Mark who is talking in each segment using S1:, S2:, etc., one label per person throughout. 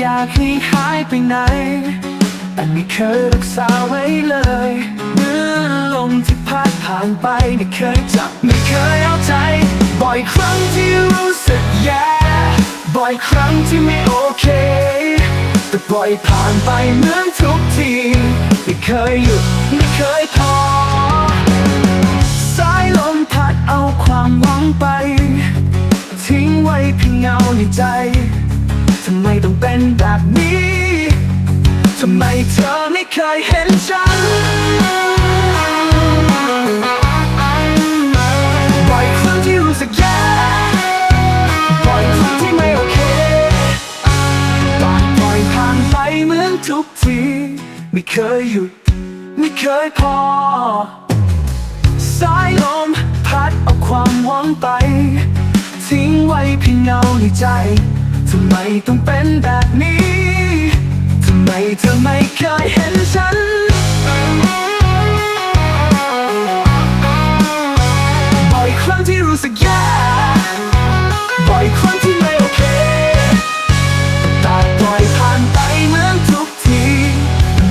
S1: อยากให้หายไปไหน แต่ไม่เคยรักษาไว้เลยเมื่อลมที่พัดผ่านไปไม่เคยจับไม่เคยเอาใจ บ่อยครั้งที่รู้สึกแย่ บ่อยครั้งที่ไม่โอเค แต่ปล่อยผ่านไปเหมือนทุกทีไม่เคยหยุดไม่เคยพอสายลมพัดเอาความหวังไป ทิ้งไว้เพียงเงาในใจ ทำไมต้องเป็นแบบนี้ ทำไมเธอไม่เคยเห็นฉันบ่อยครั้งที่รู้สึกแย่บ่อยครั้งที่ไม่โอเคปล่อยปล่อยผ่านไปเหมือนทุกที ไม่เคยหยุด ไม่เคยพอ สายลมพัดเอาความหวังไป ทิ้งไว้เพียงเงาในใจ ทำไมต้องเป็นแบบนี้ ทำไมเธอไม่เคยเห็นฉัน บ่อยครั้งที่รู้สึกแย่ บ่อยครั้งที่ไม่โอเคแต่ปล่อยผ่านไปเหมือนทุกที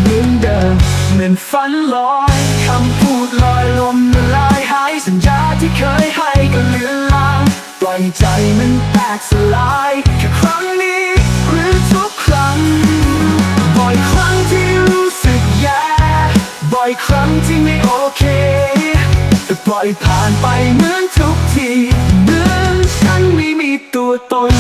S1: เหมือนเดิมเหมือนฝันลอย ใจมันแตกสลายแค่ครั้งนี้หรือทุกครั้ง บ่อยครั้งที่รู้สึกแย่บ่อยครั้งที่ไม่โอเค แต่ปล่อยผ่านไปเหมือนทุกทีเหมือนฉันไม่มีตัวตน